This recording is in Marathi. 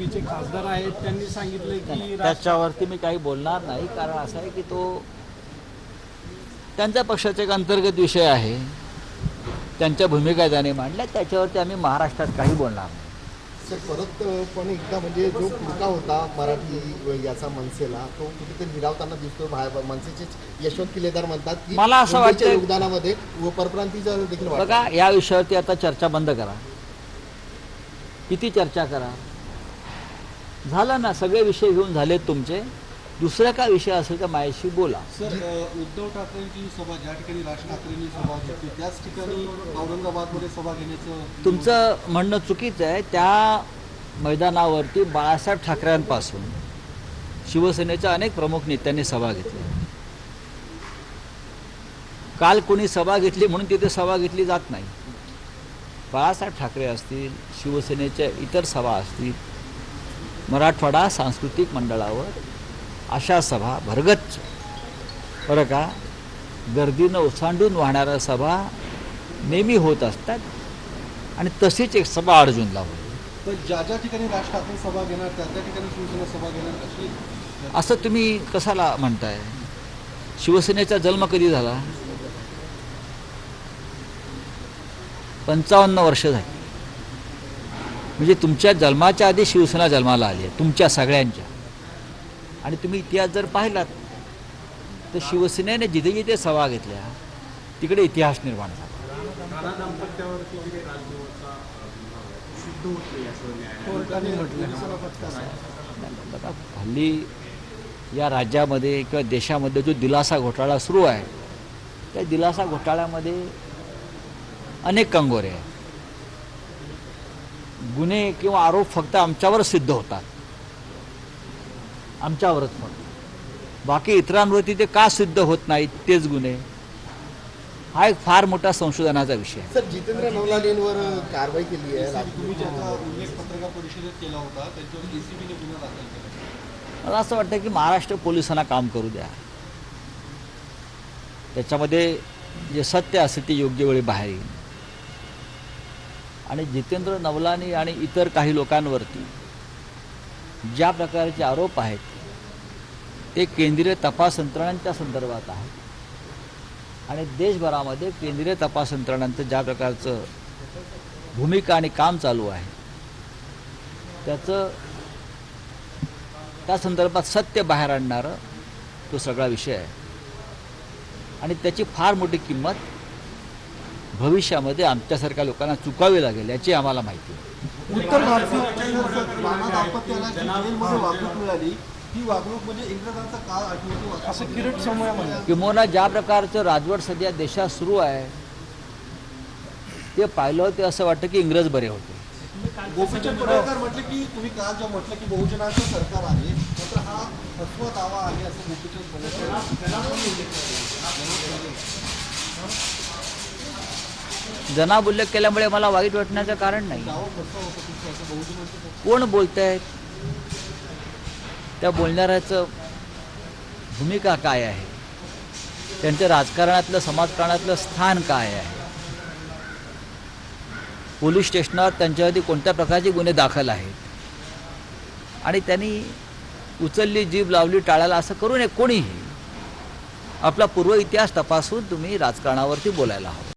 बीजेपीचे खासदार आहेत त्यांनी सांगितलं की त्याच्यावरती मी काही बोलणार नाही कारण असं आहे की तो त्यांच्या पक्षाचा एक अंतर्गत विषय आहे. त्यांच्या भूमिका त्यांनी मांडल्या त्याच्यावरती आम्ही महाराष्ट्रात काही बोलणार नाही. सर परत पण एकदा म्हणजे जो पुरका होता मराठी याचा मनसेला तो कुठेतरी निरावताना दिसतो बाहेर मनसेचे यशवंत किल्लेदार म्हणतात की मला असं वाटतं- योगदानामध्ये व परप्रांतीचा देखील बघा या विषयावरती आता चर्चा बंद करा. किती चर्चा करा. झालं ना सगळे विषय घेऊन झालेत तुमचे. दुसरा काय विषय असेल तर माझ्याशी बोला. सर उद्धव ठाकरेंची सभा ज्या ठिकाणी राज ठाकरेंनी सभा घेतली त्याच ठिकाणी औरंगाबादमध्ये सभा घेण्याचं तुमचं म्हणणं चुकीचं आहे. त्या मैदानावरती बाळासाहेब ठाकरेंपासून शिवसेनेच्या अनेक प्रमुख नेत्यांनी सभा घेतली. काल कोणी सभा घेतली म्हणून तिथे सभा घेतली जात नाही. बाळासाहेब ठाकरे असतील शिवसेनेच्या इतर सभा असतील मराठवाडा सांस्कृतिक मंडळावर अशा सभा भरगच्च. बरं का? गर्दीनं ओसांडून वाहणाऱ्या सभा नेहमी होत असतात आणि तशीच एक सभा अर्जुनला तर ज्या ज्या ठिकाणी राज ठाकरे सभा घेणार त्या त्या ठिकाणी शिवसेना सभा घेणार अशी असं तुम्ही कशाला म्हणताय? शिवसेनेचा जन्म कधी झाला? पंचावन्न वर्ष झाली. म्हणजे तुमच्या जन्माच्या आधी शिवसेना जन्माला आली आहे तुमच्या सगळ्यांच्या. आणि तुम्ही इतिहास जर पाहिलात तर शिवसेनेने जिथे जिथे सभा घेतल्या तिकडे इतिहास निर्माण झाला. म्हटलं हल्ली या राज्यामध्ये किंवा देशामध्ये जो दिलासा घोटाळा सुरू आहे त्या दिलासा घोटाळ्यामध्ये अनेक कंगोरे आहेत. गुन्हे किंवा आरोप फक्त आमच्यावरच सिद्ध होतात. आमच्यावरच फक्त. बाकी इतरांवरती ते का सिद्ध होत नाहीत तेच गुन्हे. हा एक फार मोठा संशोधनाचा विषय आहे. सर जितेंद्र नवलालींवर कारवाई केली आहे तुम्ही ज्याचा उल्लेख पत्रकार परिषदेत केला होता त्यांच्यावर एसीबीने गुन्हा दाखल केला. मला असं वाटतं की महाराष्ट्र पोलिसांना काम करू द्या. त्याच्यामध्ये जे सत्य असेल ते योग्य वेळी बाहेर येईल. आणि जितेंद्र नवलानी आणि इतर काही लोकांवरती ज्या प्रकारचे आरोप आहेत ते केंद्रीय तपास यंत्रणांच्या संदर्भात आहेत. आणि देशभरामध्ये केंद्रीय तपास यंत्रणांचं ज्या प्रकारचं भूमिका आणि काम चालू आहे त्याचं त्या संदर्भात सत्य बाहेर आणणारं तो सगळा विषय आहे. आणि त्याची फार मोठी किंमत भविष्यामध्ये आमच्यासारख्या लोकांना चुकावी लागेल याची आम्हाला माहिती आहे उत्तर भारतीय वागणूक म्हणजे इंग्रजांचा काळ आठवतो. असं किरीट समूह म्हणलं किंवा ज्या प्रकारचं राजवट सध्या देशात सुरू आहे ते पाहिलं ते असं वाटतं की इंग्रज बरे होते. गोपीचंद पडळकर म्हटले की तुम्ही काल जेव्हा म्हटलं की बहुजनाचं सरकार आहे मात्र हा फसवा दावा आहे असं गोपीचंद पडळकर जनाब उल्लेख केल्यामुळे मला वाईट वाटण्याचं कारण नाही. कोण बोलत आहेत त्या बोलणाऱ्याचं भूमिका काय आहे? त्यांचं राजकारणातलं समाजकारणातलं स्थान काय आहे? पोलीस स्टेशनावर त्यांच्यावरती कोणत्या प्रकारचे गुन्हे दाखल आहेत? आणि त्यांनी उचलली जीभ लावली टाळायला असं करू नये कोणीही. आपला पूर्व इतिहास तपासून तुम्ही राजकारणावरती बोलायला हवं.